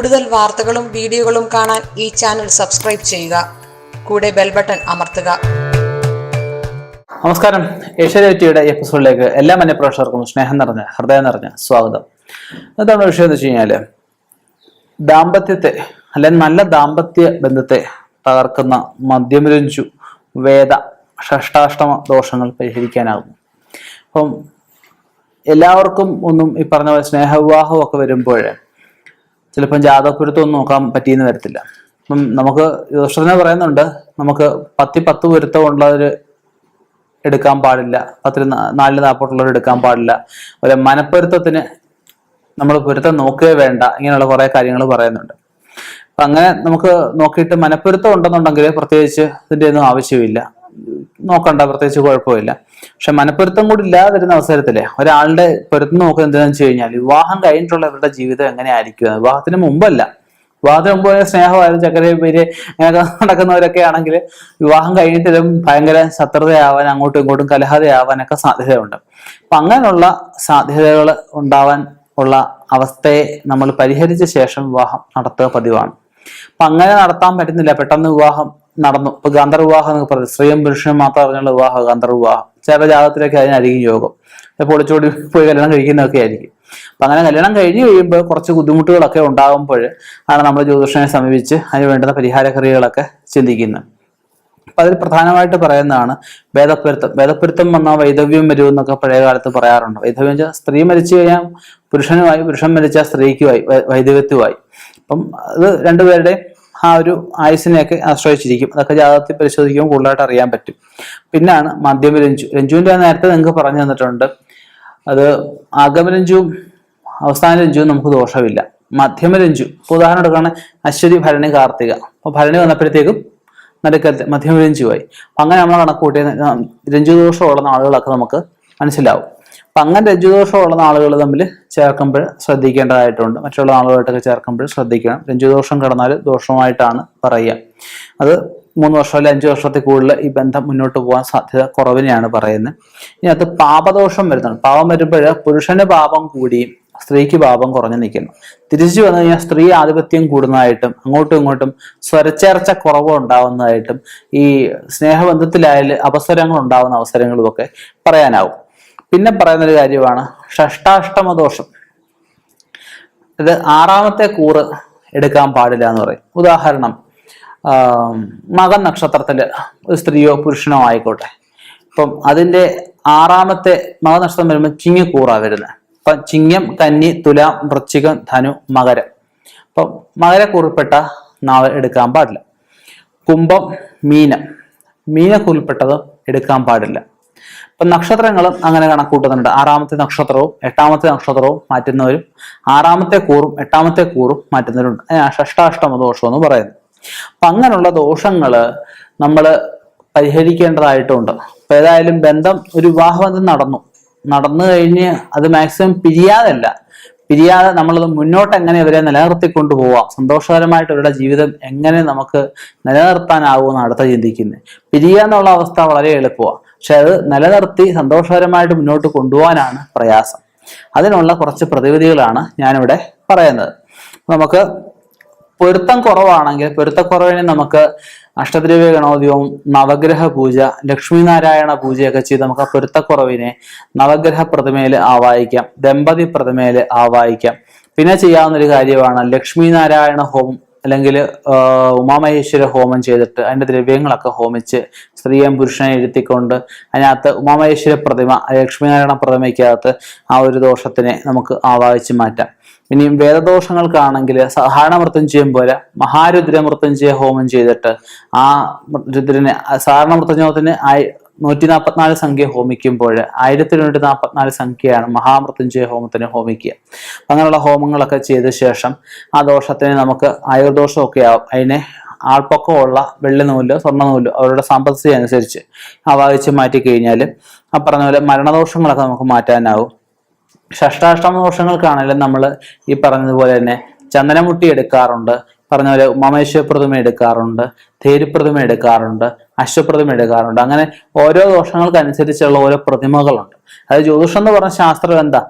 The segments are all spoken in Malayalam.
കൂടുതൽ വാർത്തകളും വീഡിയോകളും കാണാൻ ഈ ചാനൽ സബ്സ്ക്രൈബ് ചെയ്യുക. കൂടെ ബെൽ ബട്ടൺ അമർത്തുക. നമസ്കാരം. ഏഷ്യാനെറ്റിയുടെ എപ്പിസോഡിലേക്ക് എല്ലാ മന്യപ്രേക്ഷകർക്കും സ്നേഹം നിറഞ്ഞ ഹൃദയം നിറഞ്ഞ സ്വാഗതം. എന്താണ് വിഷയം എന്ന് വെച്ച് കഴിഞ്ഞാൽ ദാമ്പത്യത്തെ അല്ലെങ്കിൽ നല്ല ദാമ്പത്യ ബന്ധത്തെ തകർക്കുന്ന മദ്യമരഞ്ചു വേദ ഷഷ്ടാഷ്ടമ ദോഷങ്ങൾ പരിഹരിക്കാനാകും അപ്പം എല്ലാവർക്കും ഒന്നും ഈ പറഞ്ഞ പോലെ സ്നേഹവിവാഹമൊക്കെ വരുമ്പോഴേ ചിലപ്പം ജാതകപ്പൊരുത്തമൊന്നും നോക്കാൻ പറ്റിയെന്ന് വരത്തില്ല. അപ്പം നമുക്ക് ദോഷത്തിനെ പറയുന്നുണ്ട് നമുക്ക് പത്തി പത്ത് പൊരുത്തം ഉള്ളവർ എടുക്കാൻ പാടില്ല. പത്തിൽ നാലിൽ നാൽപ്പത്തുള്ളവർ എടുക്കാൻ പാടില്ല. അതുപോലെ മനപ്പൊരുത്തത്തിന് നമ്മൾ പൊരുത്തം നോക്കുകയേ വേണ്ട ഇങ്ങനെയുള്ള കുറെ കാര്യങ്ങൾ പറയുന്നുണ്ട്. അപ്പൊ അങ്ങനെ നമുക്ക് നോക്കിയിട്ട് മനപ്പൊരുത്തം ഉണ്ടെന്നുണ്ടെങ്കിൽ പ്രത്യേകിച്ച് ഇതിന്റെ ഒന്നും ആവശ്യമില്ല. നോക്കണ്ട പ്രത്യേകിച്ച് കുഴപ്പമില്ല. പക്ഷെ മനപ്പൊരുത്തം കൂടി ഇല്ലാതെ വരുന്ന അവസരത്തിൽ ഒരാളുടെ പൊരുത്തം നോക്കുക എന്താണെന്ന് വെച്ച് കഴിഞ്ഞാൽ വിവാഹം കഴിഞ്ഞിട്ടുള്ള അവരുടെ ജീവിതം എങ്ങനെയായിരിക്കും വിവാഹത്തിന് മുമ്പല്ല. വിവാഹത്തിന് മുമ്പ് സ്നേഹമായാലും ചക്കരയും പേര് അങ്ങനെയൊക്കെ നടക്കുന്നവരൊക്കെ ആണെങ്കിൽ വിവാഹം കഴിഞ്ഞിട്ടും ഭയങ്കര ശത്രുതയാവാൻ അങ്ങോട്ടും ഇങ്ങോട്ടും കലഹതയാവാനൊക്കെ സാധ്യതയുണ്ട്. അപ്പൊ അങ്ങനെയുള്ള സാധ്യതകൾ ഉണ്ടാവാൻ ഉള്ള അവസ്ഥയെ നമ്മൾ പരിഹരിച്ച ശേഷം വിവാഹം നടത്തുക പതിവാണ്. അപ്പൊ അങ്ങനെ നടത്താൻ പറ്റുന്നില്ല. പെട്ടെന്ന് വിവാഹം നടന്നു. ഇപ്പൊ ഗാന്ധർ വിവാഹം എന്നൊക്കെ പറയുന്നത് സ്ത്രീയും പുരുഷനും മാത്രം അറിഞ്ഞുള്ള വിവാഹം ഗാന്ധർവിവാഹം ചില ജാതകത്തിലൊക്കെ അതിനായിരിക്കും യോഗം. ചിലപ്പോൾ ഒളിച്ചോടി പോയി കല്യാണം കഴിക്കുന്നതൊക്കെ ആയിരിക്കും. അപ്പൊ അങ്ങനെ കല്യാണം കഴിഞ്ഞ് കഴിയുമ്പോൾ കുറച്ച് ബുദ്ധിമുട്ടുകളൊക്കെ ഉണ്ടാകുമ്പോൾ ആണ് നമ്മൾ ജ്യോതിഷനെ സമീപിച്ച് അതിന് വേണ്ടുന്ന പരിഹാര ക്രിയകളൊക്കെ ചിന്തിക്കുന്നത്. അപ്പൊ അതിൽ പ്രധാനമായിട്ട് പറയുന്നതാണ് വേദപ്പൊരുത്തം വേദപ്പൊരുത്തം വന്നാൽ വൈധവ്യം വരും എന്നൊക്കെ പഴയ കാലത്ത് പറയാറുണ്ട്. വൈധവ്യം വെച്ചാൽ സ്ത്രീ മരിച്ചു കഴിഞ്ഞാൽ പുരുഷനുമായി പുരുഷൻ മരിച്ചാൽ സ്ത്രീക്കുമായി വൈധവ്യത്വമായി. അപ്പം അത് രണ്ടുപേരുടെ ആ ഒരു ആയുസിനെയൊക്കെ ആശ്രയിച്ചിരിക്കും. അതൊക്കെ ജാതകത്തിൽ പരിശോധിക്കുമ്പോൾ കൂടുതലായിട്ട് അറിയാൻ പറ്റും. പിന്നാണ് മധ്യമ രഞ്ജു. രഞ്ജുവിന്റെ നേരത്തെ നിങ്ങൾക്ക് പറഞ്ഞു തന്നിട്ടുണ്ട്. അത് ആഗമരഞ്ജുവും അവസാന രഞ്ജുവും നമുക്ക് ദോഷമില്ല. മധ്യമരഞ്ജു ഇപ്പൊ ഉദാഹരണം എടുക്കുകയാണെങ്കിൽ അശ്വതി ഭരണി കാർത്തിക. അപ്പൊ ഭരണി വന്നപ്പോഴത്തേക്കും നടുക്കത്തെ മധ്യമരഞ്ജുവായി അപ്പൊ അങ്ങനെ നമ്മൾ കണക്ക് കൂട്ടിയ രഞ്ജു ദോഷമുള്ള ആളുകളൊക്കെ നമുക്ക് മനസ്സിലാവും. അപ്പൊ അങ്ങനെ രജ്ജുദോഷമുള്ള ആളുകൾ തമ്മിൽ ചേർക്കുമ്പോൾ ശ്രദ്ധിക്കേണ്ടതായിട്ടുണ്ട്. മറ്റുള്ള ആളുകളായിട്ടൊക്കെ ചേർക്കുമ്പോൾ ശ്രദ്ധിക്കണം. രഞ്ജുദോഷം കിടന്നാൽ ദോഷമായിട്ടാണ് പറയുക. അത് മൂന്ന് വർഷം അല്ലെങ്കിൽ അഞ്ച് വർഷത്തിൽ കൂടുതൽ ഈ ബന്ധം മുന്നോട്ട് പോകാൻ സാധ്യത കുറവിനെയാണ് പറയുന്നത്. ഇനി അത് പാപദോഷം വരുന്നുണ്ട് പാപം വരുമ്പോൾ പുരുഷന് പാപം കൂടിയും സ്ത്രീക്ക് പാപം കുറഞ്ഞു നിൽക്കുന്നു. തിരിച്ചു വന്നു കഴിഞ്ഞാൽ സ്ത്രീ ആധിപത്യം കൂടുന്നതായിട്ടും അങ്ങോട്ടും ഇങ്ങോട്ടും സ്വരച്ചേർച്ച കുറവ് ഉണ്ടാവുന്നതായിട്ടും ഈ സ്നേഹബന്ധത്തിലായാലും അവസരങ്ങൾ ഉണ്ടാവുന്ന അവസരങ്ങളും ഒക്കെ പറയാനാവും. പിന്നെ പറയുന്നൊരു കാര്യമാണ് ഷഷ്ടാഷ്ടമ ദോഷം ഇത് ആറാമത്തെ കൂറ് എടുക്കാൻ പാടില്ല എന്ന് പറയും. ഉദാഹരണം മകൻ നക്ഷത്രത്തിൽ ഒരു സ്ത്രീയോ പുരുഷനോ ആയിക്കോട്ടെ. ഇപ്പം അതിന്റെ ആറാമത്തെ മകൻ നക്ഷത്രം വരുമ്പോൾ ചിങ്ങക്കൂറാ വരുന്നത് അപ്പം ചിങ്ങം കന്നി തുലാം വൃശ്ചികം ധനു മകരം. അപ്പം മകരക്കൂറിൽപ്പെട്ട നാളെ എടുക്കാൻ പാടില്ല. കുംഭം മീനം. മീനക്കൂറിൽപ്പെട്ടത് എടുക്കാൻ പാടില്ല. ഇപ്പൊ നക്ഷത്രങ്ങളും അങ്ങനെ കണക്കൂട്ടുന്നുണ്ട്. ആറാമത്തെ നക്ഷത്രവും എട്ടാമത്തെ നക്ഷത്രവും മാറ്റുന്നവരും ആറാമത്തെ കൂറും എട്ടാമത്തെ കൂറും മാറ്റുന്നവരുണ്ട്. ഷഷ്ടാഷ്ടമ ദോഷം എന്ന് പറയുന്നത്. അപ്പൊ അങ്ങനെയുള്ള ദോഷങ്ങൾ നമ്മൾ പരിഹരിക്കേണ്ടതായിട്ടുണ്ട്. അപ്പൊ ഏതായാലും ബന്ധം ഒരു വിവാഹബന്ധം നടന്നു. നടന്നു കഴിഞ്ഞ് അത് മാക്സിമം പിരിയാതല്ല. പിരിയാതെ നമ്മളത് മുന്നോട്ട് എങ്ങനെ ഇവരെ നിലനിർത്തിക്കൊണ്ടു പോവാം? സന്തോഷകരമായിട്ട് ഇവരുടെ ജീവിതം എങ്ങനെ നമുക്ക് നിലനിർത്താനാവുമെന്ന് അടുത്ത ചിന്തിക്കുന്നത്. പിരിയാന്നുള്ള അവസ്ഥ വളരെ എളുപ്പമാണ് പക്ഷെ അത് നിലനിർത്തി സന്തോഷകരമായിട്ട് മുന്നോട്ട് കൊണ്ടുപോകാനാണ് പ്രയാസം. അതിനുള്ള കുറച്ച് പ്രതിവിധികളാണ് ഞാനിവിടെ പറയുന്നത്. നമുക്ക് പൊരുത്തം കുറവാണെങ്കിൽ പൊരുത്തക്കുറവിനെ നമുക്ക് അഷ്ടദ്രവ്യ ഗണോദ്യവും നവഗ്രഹ പൂജ ലക്ഷ്മിനാരായണ പൂജയൊക്കെ ചെയ്ത് നമുക്ക് ആ പൊരുത്തക്കുറവിനെ നവഗ്രഹ പ്രതിമയിൽ ആവാഹിക്കാം ദമ്പതി പ്രതിമയിൽ ആവാഹിക്കാം. പിന്നെ ചെയ്യാവുന്ന ഒരു കാര്യമാണ് ലക്ഷ്മിനാരായണ ഹോമം. അല്ലെങ്കിൽ ഉമാമഹേശ്വര ഹോമം ചെയ്തിട്ട് അതിന്റെ ദ്രവ്യങ്ങളൊക്കെ ഹോമിച്ച് സ്ത്രീയും പുരുഷനെ ഇരുത്തിക്കൊണ്ട് അതിനകത്ത് ഉമാമഹേശ്വര പ്രതിമ ലക്ഷ്മീനാരായണ പ്രതിമയ്ക്കകത്ത് ആ ഒരു ദോഷത്തിനെ നമുക്ക് ആവാഹിച്ച് മാറ്റാം. ഇനിയും വേദദോഷങ്ങൾക്കാണെങ്കിൽ സാധാരണ മൃത്യുഞ്ജയം പോലെ മഹാരുദ്ര മൃത്യുഞ്ജയ ഹോമം ചെയ്തിട്ട് ആ രുദ്രനെ സാധാരണ മൃത്യുഞ്ജയത്തിന് നൂറ്റി നാൽപ്പത്തിനാല് സംഖ്യ ഹോമിക്കുമ്പോൾ ആയിരത്തി ഇരുന്നൂറ്റി നാൽപ്പത്തിനാല് സംഖ്യയാണ് മഹാമൃത്യുഞ്ജയ ഹോമത്തിന് ഹോമിക്കുക. അങ്ങനെയുള്ള ഹോമങ്ങളൊക്കെ ചെയ്ത ശേഷം ആ ദോഷത്തിന് നമുക്ക് ആയുർദോഷമൊക്കെ ആവും. അതിനെ ആൾപ്പൊക്കമുള്ള വെള്ളി നൂൽ സ്വർണ നൂൽ അവരുടെ സാമ്പത്തിക അനുസരിച്ച് അവാഹിച്ച് മാറ്റി കഴിഞ്ഞാൽ ആ പറഞ്ഞ പോലെ മരണദോഷങ്ങളൊക്കെ നമുക്ക് മാറ്റാനാവും. ഷഷ്ടാഷ്ടമ ദോഷങ്ങൾക്കാണെങ്കിലും നമ്മൾ ഈ പറഞ്ഞതുപോലെ തന്നെ ചന്ദനമുട്ടി എടുക്കാറുണ്ട്. പറഞ്ഞ പോലെ ഉമാമേശ്വര പ്രതിമ എടുക്കാറുണ്ട് തേരുപ്രതിമ എടുക്കാറുണ്ട് അശ്വപ്രതിമ എടുക്കാറുണ്ട്. അങ്ങനെ ഓരോ ദോഷങ്ങൾക്കനുസരിച്ചുള്ള ഓരോ പ്രതിമകളുണ്ട്. അത് ജ്യോതിഷം എന്ന് പറഞ്ഞ ശാസ്ത്രം എന്താ?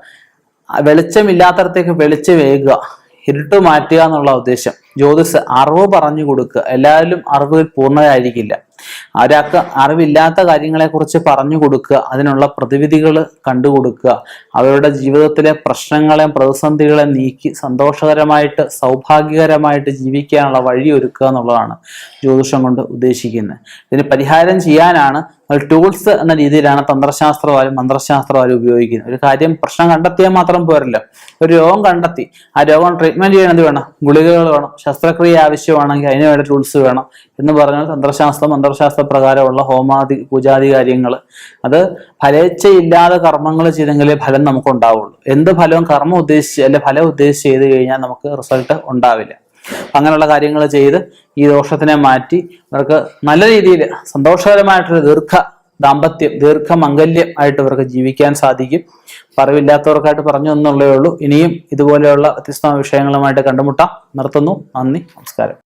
വെളിച്ചമില്ലാത്തടത്തേക്ക് വെളിച്ചമേകുക ഇരുട്ട് മാറ്റുക എന്നുള്ള ഉദ്ദേശം. ജ്യോതിസ് അറിവ് പറഞ്ഞു കൊടുക്കുക. എല്ലാവരിലും അറിവ് പൂർണതായിരിക്കില്ല ഒരാൾക്ക് അറിവില്ലാത്ത കാര്യങ്ങളെക്കുറിച്ച് പറഞ്ഞു കൊടുക്കുക അതിനുള്ള പ്രതിവിധികൾ കണ്ടുകൊടുക്കുക അവരുടെ ജീവിതത്തിലെ പ്രശ്നങ്ങളെ പ്രതിസന്ധികളെ നീക്കി സന്തോഷകരമായിട്ട് സൗഭാഗ്യകരമായിട്ട് ജീവിക്കാനുള്ള വഴി ഒരുക്കുക എന്നുള്ളതാണ് ജ്യോതിഷം കൊണ്ട് ഉദ്ദേശിക്കുന്നത്. ഇതിന് പരിഹാരം ചെയ്യാനാണ് ഒരു ടൂൾസ് എന്ന രീതിയിലാണ് തന്ത്രശാസ്ത്രവാരും മന്ത്രശാസ്ത്രവാരും ഉപയോഗിക്കുന്നത്. ഒരു കാര്യം പ്രശ്നം കണ്ടെത്തിയാൽ മാത്രം പോരല്ലോ. ഒരു രോഗം കണ്ടെത്തി ആ രോഗം ട്രീറ്റ്മെന്റ് ചെയ്യണത് വേണം ഗുളികകൾ വേണം ശസ്ത്രക്രിയ ആവശ്യമാണെങ്കിൽ അതിന് വേണ്ട ടൂൾസ് വേണം. എന്ന് പറഞ്ഞാൽ തന്ത്രശാസ്ത്രം മന്ത്രശാസ്ത്ര പ്രകാരമുള്ള ഹോമാദി പൂജാതി കാര്യങ്ങൾ അത് ഫലേച്ഛയില്ലാതെ കർമ്മങ്ങൾ ചെയ്തെങ്കിലേ ഫലം നമുക്ക് ഉണ്ടാവുള്ളൂ എന്ത് ഫലവും കർമ്മം ഉദ്ദേശിച്ച് അല്ലെ ഫലം ഉദ്ദേശിച്ച് ചെയ്ത് കഴിഞ്ഞാൽ നമുക്ക് റിസൾട്ട് ഉണ്ടാവില്ല. അങ്ങനെയുള്ള കാര്യങ്ങൾ ചെയ്ത് ഈ ദോഷത്തിനെ മാറ്റി ഇവർക്ക് നല്ല രീതിയിൽ സന്തോഷകരമായിട്ടൊരു ദീർഘ ദാമ്പത്യം ദീർഘ മംഗല്യം ആയിട്ട് ഇവർക്ക് ജീവിക്കാൻ സാധിക്കും. പറവില്ലാത്തവർക്കായിട്ട് പറഞ്ഞു എന്നുള്ളേ ഉള്ളൂ. ഇനിയും ഇതുപോലെയുള്ള വ്യത്യസ്ത വിഷയങ്ങളുമായിട്ട് കണ്ടുമുട്ടാം. നിർത്തുന്നു. നന്ദി. നമസ്കാരം.